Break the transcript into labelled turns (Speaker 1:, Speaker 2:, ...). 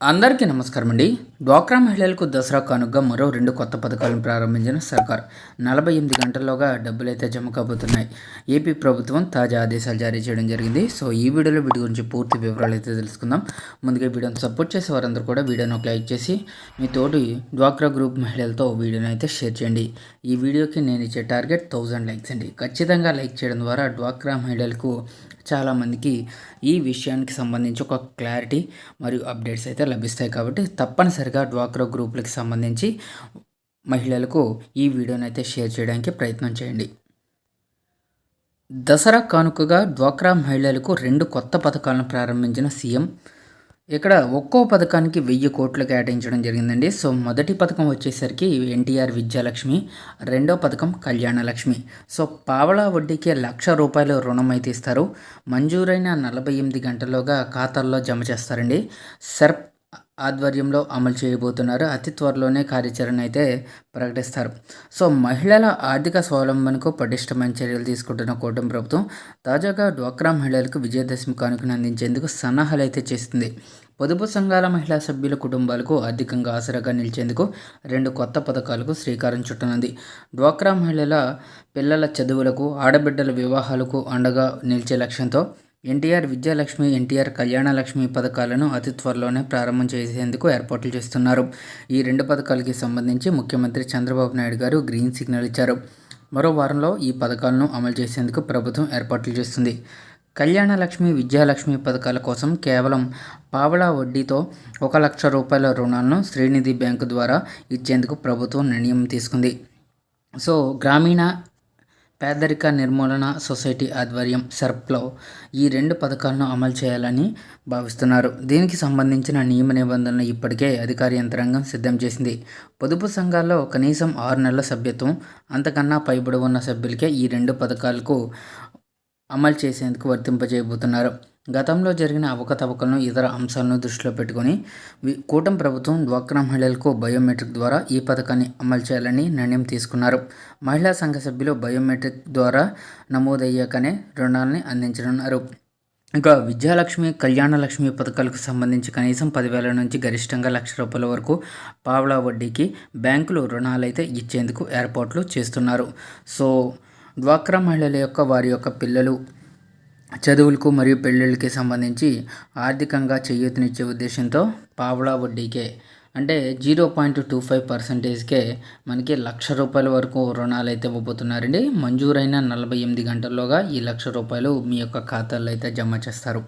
Speaker 1: అందరికీ నమస్కారం అండి డ్వాక్రా మహిళలకు దసరా కానుగ్గా మరో రెండు కొత్త పథకాలను ప్రారంభించిన సర్కార్. నలభై ఎనిమిది గంటల్లోగా డబ్బులైతే జమ కాబోతున్నాయి. ఏపీ ప్రభుత్వం తాజా ఆదేశాలు జారీ చేయడం జరిగింది. సో ఈ వీడియోలో వీటి గురించి పూర్తి వివరాలు అయితే తెలుసుకుందాం. ముందుగా వీడియోని సపోర్ట్ చేసే వారందరూ కూడా వీడియోని ఒక లైక్ చేసి మీ తోటి డ్వాక్రా గ్రూప్ మహిళలతో వీడియోని అయితే షేర్ చేయండి. ఈ వీడియోకి నేను ఇచ్చే టార్గెట్ థౌజండ్ లైక్స్ అండి. ఖచ్చితంగా లైక్ చేయడం ద్వారా డ్వాక్రా మహిళలకు చాలామందికి ఈ విషయానికి సంబంధించి ఒక క్లారిటీ మరియు అప్డేట్స్ అయితే లభిస్తాయి కాబట్టి తప్పనిసరిగా డ్వాక్రా గ్రూపులకు సంబంధించి మహిళలకు ఈ వీడియోని అయితే షేర్ చేయడానికి ప్రయత్నం చేయండి. దసరా కానుకగా డ్వాక్రా మహిళలకు రెండు కొత్త పథకాలను ప్రారంభించిన సీఎం ఇక్కడ ఒక్కో పథకానికి వెయ్యి కోట్లు కేటాయించడం జరిగిందండి. సో మొదటి పథకం వచ్చేసరికి ఎన్టీఆర్ విద్యాలక్ష్మి రెండో పథకం కళ్యాణలక్ష్మి. సో పావలా వడ్డీకి లక్ష రూపాయలు రుణం అయితే ఇస్తారు మంజూరైన నలభై ఎనిమిది గంటల్లోగా ఖాతాల్లో జమ చేస్తారండి. సర్ప్ ఆధ్వర్యంలో అమలు చేయబోతున్నారు. అతి త్వరలోనే కార్యాచరణ అయితే ప్రకటిస్తారు. సో మహిళల ఆర్థిక స్వావలంబనకు పటిష్టమైన చర్యలు తీసుకుంటున్న కూటమి ప్రభుత్వం తాజాగా డ్వాక్రా మహిళలకు విజయదశమి కానుకను అందించేందుకు సన్నాహాలు అయితే చేస్తుంది పొదుపు సంఘాల మహిళా సభ్యుల కుటుంబాలకు ఆర్థికంగా ఆసరాగా నిలిచేందుకు రెండు కొత్త పథకాలకు శ్రీకారం చుట్టనుంది. డ్వాక్రా మహిళల పిల్లల చదువులకు ఆడబిడ్డల వివాహాలకు అండగా నిలిచే లక్ష్యంతో ఎన్టీఆర్ విద్యాలక్ష్మి ఎన్టీఆర్ కళ్యాణలక్ష్మి పథకాలను అతి త్వరలోనే ప్రారంభం చేసేందుకు ఏర్పాట్లు చేస్తున్నారు. ఈ రెండు పథకాలకి సంబంధించి ముఖ్యమంత్రి చంద్రబాబు నాయుడు గారు గ్రీన్ సిగ్నల్ ఇచ్చారు. మరో వారంలో ఈ పథకాలను అమలు చేసేందుకు ప్రభుత్వం ఏర్పాట్లు చేస్తుంది. కళ్యాణలక్ష్మి విద్యాలక్ష్మి పథకాల కోసం కేవలం పావలా వడ్డీతో ఒక లక్ష రూపాయల రుణాలను శ్రీనిధి బ్యాంకు ద్వారా ఇచ్చేందుకు ప్రభుత్వం నిర్ణయం తీసుకుంది. సో గ్రామీణ పేదరిక నిర్మూలన సొసైటీ ఆధ్వర్యం సర్ప్లో ఈ రెండు పథకాలను అమలు చేయాలని భావిస్తున్నారు. దీనికి సంబంధించిన నియమ నిబంధనలు ఇప్పటికే అధికార యంత్రాంగం సిద్ధం చేసింది. పొదుపు సంఘాల్లో కనీసం ఆరు నెలల సభ్యత్వం అంతకన్నా పైబడి ఉన్న సభ్యులకే ఈ రెండు పథకాలకు అమలు చేసేందుకు వర్తింపజేయబోతున్నారు. గతంలో జరిగిన అవకతవకలను ఇతర అంశాలను దృష్టిలో పెట్టుకుని కూటమి ప్రభుత్వం డ్వాక్రా మహిళలకు బయోమెట్రిక్ ద్వారా ఈ పథకాన్ని అమలు చేయాలని నిర్ణయం తీసుకున్నారు. మహిళా సంఘ సభ్యులు బయోమెట్రిక్ ద్వారా నమోదయ్యాకనే రుణాలని అందించనున్నారు. ఇంకా విద్యాలక్ష్మి కళ్యాణలక్ష్మి పథకాలకు సంబంధించి కనీసం పదివేల నుంచి గరిష్టంగా లక్ష రూపాయల వరకు పావలా వడ్డీకి బ్యాంకులు రుణాలైతే ఇచ్చేందుకు ఏర్పాట్లు చేస్తున్నారు. సో డ్వాక్రా మహిళల యొక్క వారి యొక్క పిల్లలు చదువులకు మరియు పెళ్ళిళ్ళకి సంబంధించి ఆర్థికంగా చేయూతనిచ్చే ఉద్దేశంతో పావలా వడ్డీకే అంటే జీరో పాయింట్ టూ ఫైవ్ పర్సెంటేజ్కే మనకి లక్ష రూపాయల వరకు రుణాలు అయితే ఇవ్వబోతున్నారండి. మంజూరైన నలభై ఎనిమిది గంటల్లోగా ఈ లక్ష రూపాయలు మీ యొక్క ఖాతాల్లో అయితే జమ చేస్తారు.